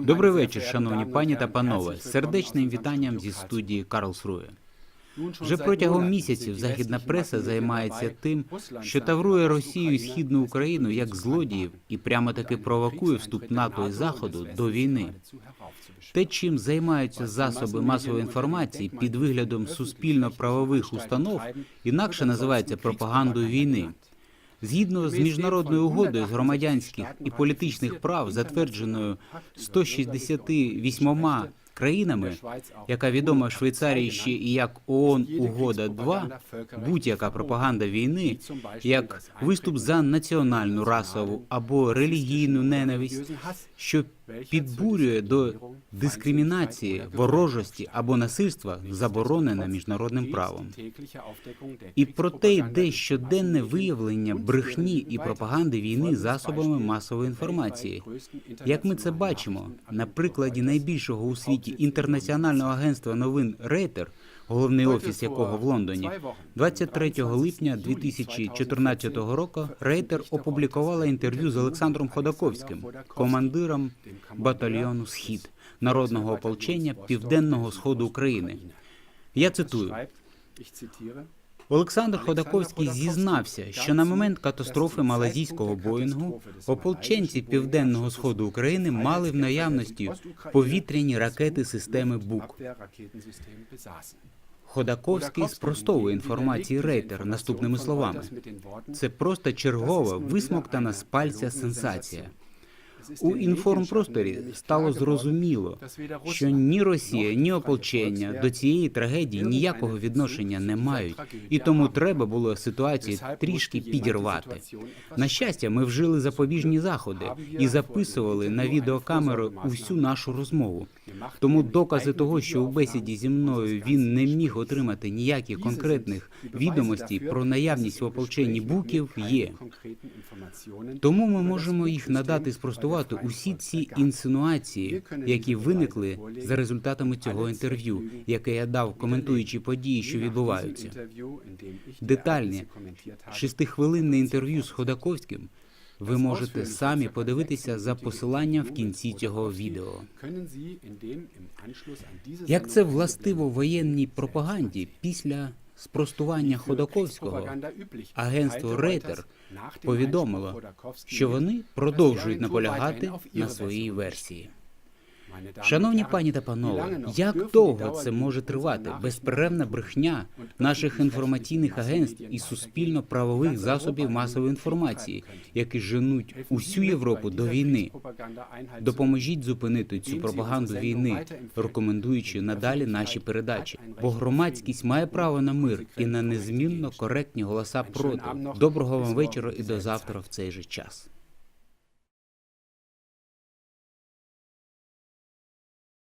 Добрий вечір, шановні пані та панове. Сердечним вітанням зі студії Карлсрує. Вже протягом місяців західна преса займається тим, що таврує Росію і східну Україну як злодіїв і прямо таки провокує вступ НАТО і Заходу до війни. Те, чим займаються засоби масової інформації під виглядом суспільно-правових установ, інакше називається пропагандою війни. Згідно з міжнародною угодою з громадянських і політичних прав, затвердженою 168 країнами, яка відома в Швейцарії ще і як ООН Угода 2, будь-яка пропаганда війни, як виступ за національну расову або релігійну ненависть, що підбурює до дискримінації, ворожості або насильства, заборонена міжнародним правом. І проте йде щоденне виявлення брехні і пропаганди війни засобами масової інформації. Як ми це бачимо на прикладі найбільшого у світі інтернаціонального агентства новин Рейтер, головний офіс якого в Лондоні, 23 липня 2014 року Рейтер опублікувала інтерв'ю з Олександром Ходаковським, командиром батальйону Схід народного ополчення Південного Сходу України. Я цитую. Олександр Ходаковський зізнався, що на момент катастрофи малазійського Боїнгу ополченці південного сходу України мали в наявності повітряні ракети системи БУК. Ходаковський спростовує інформації Рейтер наступними словами: це просто чергова висмоктана з пальця сенсація. У інформпросторі стало зрозуміло, що ні Росія, ні ополчення до цієї трагедії ніякого відношення не мають, і тому треба було ситуацію трішки підірвати. На щастя, ми вжили запобіжні заходи і записували на відеокамеру усю нашу розмову. Тому докази того, що у бесіді зі мною він не міг отримати ніяких конкретних відомостей про наявність в ополченні буків, є. Тому ми можемо їх надати спростувати усі ці інсинуації, які виникли за результатами цього інтерв'ю, яке я дав, коментуючи події, що відбуваються. Детальне шестихвилинне інтерв'ю з Ходаковським ви можете самі подивитися за посиланням в кінці цього відео. Як це властиво воєнній пропаганді після спростування Ходаковського, агентство Рейтер повідомило, що вони продовжують наполягати на своїй версії. Шановні пані та панове, як довго це може тривати безперервна брехня наших інформаційних агентств і суспільно-правових засобів масової інформації, які женуть усю Європу до війни? Допоможіть зупинити цю пропаганду війни, рекомендуючи надалі наші передачі. Бо громадськість має право на мир і на незмінно коректні голоса проти. Доброго вам вечора і до завтра в цей же час.